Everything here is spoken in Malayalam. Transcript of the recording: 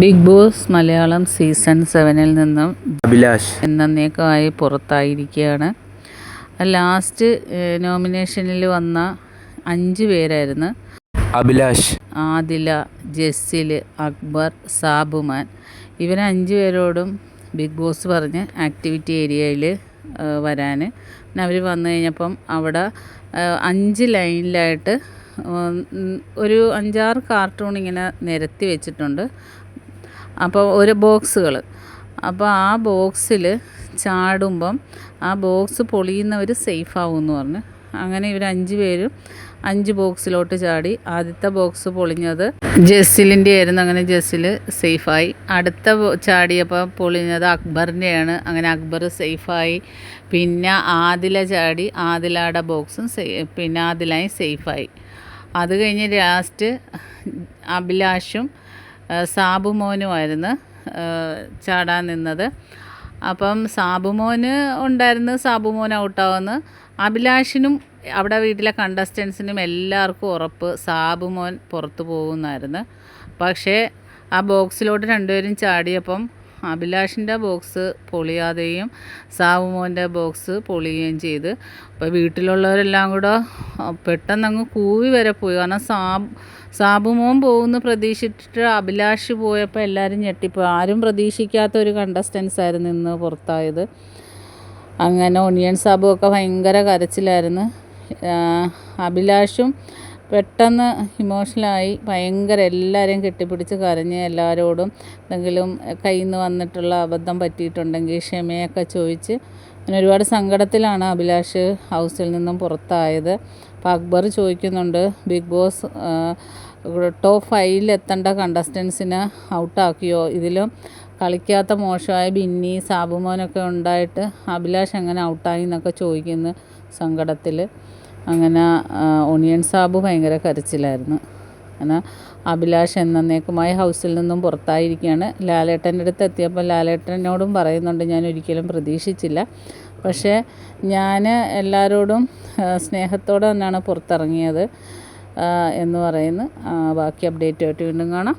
ബിഗ് ബോസ് മലയാളം സീസൺ സെവനിൽ നിന്നും അഭിലാഷ്. എന്നേക്കായി പുറത്തായിരിക്കുകയാണ്. ലാസ്റ്റ് നോമിനേഷനിൽ വന്ന അഞ്ച് പേരായിരുന്നു. അഭിലാഷ്. ആദില ജസ്സിൽ അക്ബർ സാബുമാൻ. ഇവരെ അഞ്ച് പേരോടും ബിഗ് ബോസ് പറഞ്ഞ് ആക്ടിവിറ്റി ഏരിയയിൽ വരാൻ പിന്നെ അവർ വന്നു കഴിഞ്ഞപ്പം അവിടെ അഞ്ച് ലൈനിലായിട്ട് ഒരു അഞ്ചാറ് കാർട്ടൂൺ ഇങ്ങനെ നിരത്തി വെച്ചിട്ടുണ്ട്. അപ്പോൾ ഒരു ബോക്സുകൾ. അപ്പോൾ ആ ബോക്സിൽ ചാടുമ്പം ആ ബോക്സ് പൊളിയുന്നവർ സേഫ് ആവും എന്ന് പറഞ്ഞ്. അങ്ങനെ ഇവർ അഞ്ച് പേരും അഞ്ച് ബോക്സിലോട്ട് ചാടി. ആദ്യത്തെ ബോക്സ് പൊളിഞ്ഞത് ജസ്സിലിന്റെ ആയിരുന്നു. അങ്ങനെ ജസ്സിൽ സേഫായി അടുത്ത ചാടിയപ്പോൾ പൊളിഞ്ഞത് അക്ബറിന്റെയാണ് അങ്ങനെ അക്ബർ സേഫായി പിന്നെ ആദില ചാടി. ആദിലയുടെ ബോക്സും സേ പിന്നെ ആദിലായി സേഫായി അത് കഴിഞ്ഞ് ലാസ്റ്റ് അഭിലാഷും സാബുമോനുമായിരുന്നു ചാടാൻ നിന്നത്. അപ്പം സാബുമോന് ഉണ്ടായിരുന്നു സാബുമോൻ ഔട്ടാവുമെന്ന് അഭിലാഷിനും അവിടെ വീട്ടിലെ കണ്ടസ്റ്റൻസിനും എല്ലാവർക്കും ഉറപ്പ് സാബുമോൻ പുറത്തു പോകുന്നായിരുന്നു. പക്ഷേ ആ ബോക്സിലോട്ട് രണ്ടുപേരും ചാടിയപ്പം അഭിലാഷിന്റെ ബോക്സ് പൊളിയാതെയും സാവുമോന്റെ ബോക്സ് പൊളിയുകയും ചെയ്ത്. അപ്പോൾ വീട്ടിലുള്ളവരെല്ലാം കൂടെ പെട്ടെന്ന് പെട്ടെന്നങ്ങ് കൂവി വരെ പോയി. കാരണം സാബ് സാബുമോൻ പോകുമെന്ന് പ്രതീക്ഷിച്ചിട്ട് അഭിലാഷ് പോയപ്പോൾ എല്ലാവരും ഞെട്ടിപ്പോയി. ആരും പ്രതീക്ഷിക്കാത്ത ഒരു കണ്ടസ്റ്റൻസ് ആയിരുന്നു ഇന്ന് പുറത്തായത്. അങ്ങനെ ഒണിയൻ സാബുമൊക്കെ ഭയങ്കര കരച്ചിലായിരുന്നു. അഭിലാഷും പെട്ടെന്ന് ഇമോഷണലായി ഭയങ്കര എല്ലാവരെയും കെട്ടിപ്പിടിച്ച് കരഞ്ഞ് എല്ലാവരോടും എന്തെങ്കിലും കയ്യിൽ നിന്ന് വന്നിട്ടുള്ള അബദ്ധം പറ്റിയിട്ടുണ്ടെങ്കിൽ ക്ഷമയൊക്കെ ചോദിച്ച് അങ്ങനെ ഒരുപാട് സങ്കടത്തിലാണ് അഭിലാഷ് ഹൗസിൽ നിന്നും പുറത്തായത്. അപ്പോൾ അക്ബർ ചോദിക്കുന്നുണ്ട് ബിഗ് ബോസ് ടോപ്പ് ഫൈവിൽ എത്തേണ്ട കണ്ടസ്റ്റൻസിനെ ഔട്ടാക്കിയോ ഇതിലും കളിക്കാത്ത മോശമായ ബിന്നി സാബുമോനൊക്കെ ഉണ്ടായിട്ട് അഭിലാഷ് എങ്ങനെ ഔട്ടായി എന്നൊക്കെ ചോദിക്കുന്നു സങ്കടത്തിൽ അങ്ങനെ ഒണിയൻ സാബ് ഭയങ്കര കരച്ചിലായിരുന്നു. അങ്ങനെ അഭിലാഷ് എന്നേക്കുമായി ഹൗസിൽ നിന്നും പുറത്തായിരിക്കുകയാണ്. ലാലേട്ടന്റെ അടുത്ത് എത്തിയപ്പോൾ ലാലേട്ടനോടും പറയുന്നുണ്ട് ഞാൻ ഒരിക്കലും പ്രതീക്ഷിച്ചില്ല. പക്ഷേ ഞാൻ എല്ലാവരോടും സ്നേഹത്തോടെ തന്നെയാണ് പുറത്തിറങ്ങിയത് എന്ന് പറയുന്നു. ബാക്കി അപ്ഡേറ്റുമായിട്ട് വീണ്ടും കാണാം.